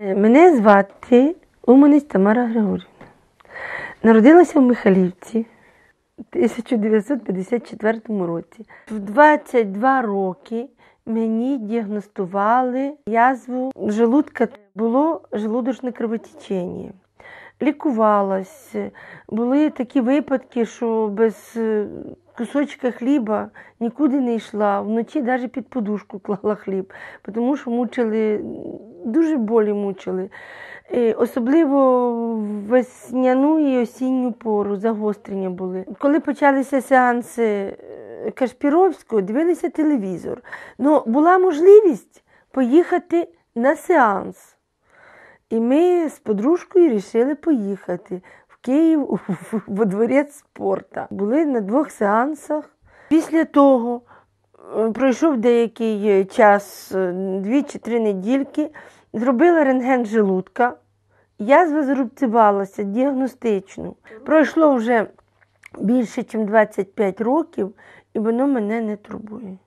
Мене звати Уманець Тамара Григорівна. Народилася в Михайлівці в 1954 році. В 22 роки мені діагностували язву желудка. Було желудочне кровотечення. Лікувалась. Були такі випадки, що без е, кусочка хліба нікуди не йшла. Вночі навіть під подушку клала хліб, тому що мучили, дуже болі мучили. І особливо весняну і осінню пору загострення були. Коли почалися сеанси е, Кашпіровського, дивилися телевізор. Ну, була можливість поїхати на сеанс. І ми з подружкою вирішили поїхати в Київ во дворець спорту. Були на двох сеансах. Після того е, пройшов деякий час, е, дві чи три недільки, зробила рентген желудка. Язва зарубцювалася діагностично. Пройшло вже більше, ніж 25 років, і воно мене не турбує.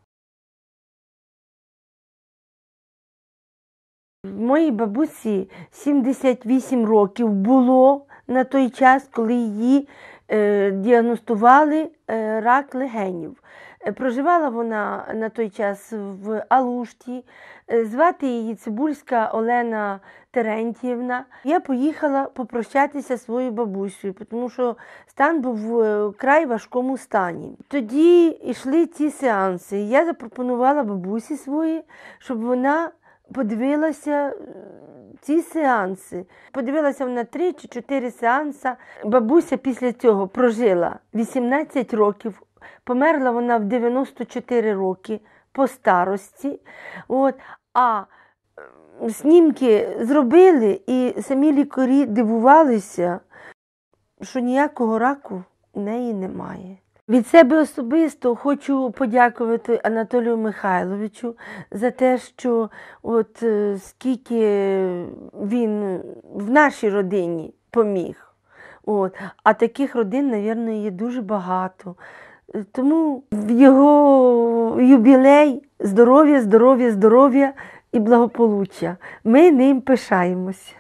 Моїй бабусі 78 років було на той час, коли її е, діагностували е, рак легенів. Е, Проживала вона на той час в Алушті. Е, Звати її Цибульська Олена Терентьєвна. Я поїхала попрощатися зі своєю бабусею, тому що стан був в вкрай важкому стані. Тоді йшли ці сеанси. Я запропонувала бабусі своїй, щоб вона подивилася е, ці сеанси. Подивилася вона три чи чотири сеанси. Бабуся після цього прожила 18 років. Померла вона в 94 роки по старості. От. А е, снімки зробили, і самі лікарі дивувалися, що ніякого раку в неї немає. Від себе особисто хочу подякувати Анатолію Михайловичу за те, що от е, скільки він в нашій родині поміг. От. А таких родин, мабуть, є дуже багато. Тому в його юбілей здоров'я, здоров'я, здоров'я і благополуччя. Ми ним пишаємось.